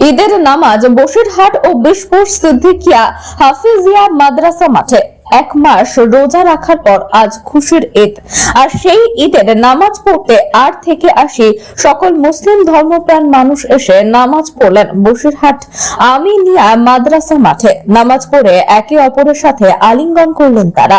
ঈদের নামাজ বসিরহাট ও বিশপুর সিদ্দিকিয়া হাফিজিয়া মাদ্রাসা মাঠে এক মাস রোজা রাখার পর আজ খুশির ঈদ। আর সেই ঈদের নামাজ পড়তে আর থেকে আসি সকল মুসলিম ধর্মপ্রাণ মানুষ এসে নামাজ পড়লেন বসিরহাট আমিনিয়া মাদ্রাসা মাঠে। নামাজ পড়ে একে অপরের সাথে আলিঙ্গন করলেন তারা।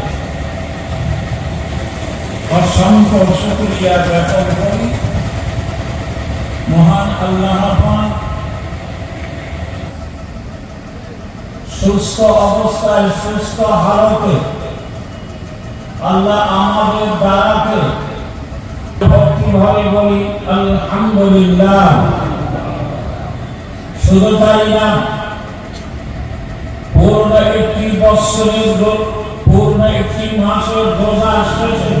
অসংখ্য শুক্রিয়া জ্ঞাপন করি। মহান আল্লাহ সুস্থ অবস্থায় সুস্থ হালতে আল্লাহ আমাদের দ্বারাকে ভক্তিভাবে বলি, আলহামদুলিল্লাহ। শুধু তাই না, পূর্ণ একটি বৎসরের পূর্ণ একটি মাসের রোজা শেষে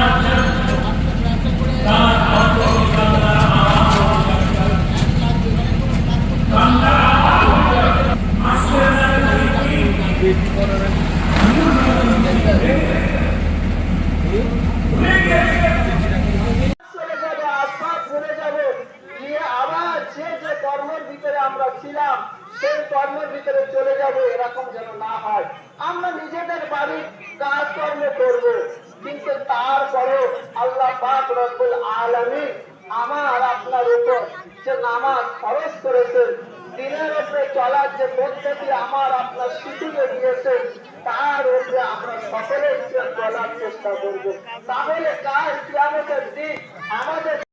কর্মের ভিতরে চলে যাব, এরকম যেন না হয়। আমরা নিজেদের বাড়ির কাজকর্ম করব, কিন্তু তারপরেও আল্লাহ পাক রব্বুল আলামিন আমার আপনার উপর যে নামাজ খরচ করেছেন, দিনের উপরে চলার যে পদ্ধতি আমার আপনার শিখিয়ে দিয়েছে, তার উপরে আমরা সকলে চলার চেষ্টা করব। তাহলে কাল কিয়ামতের দিন আমাদের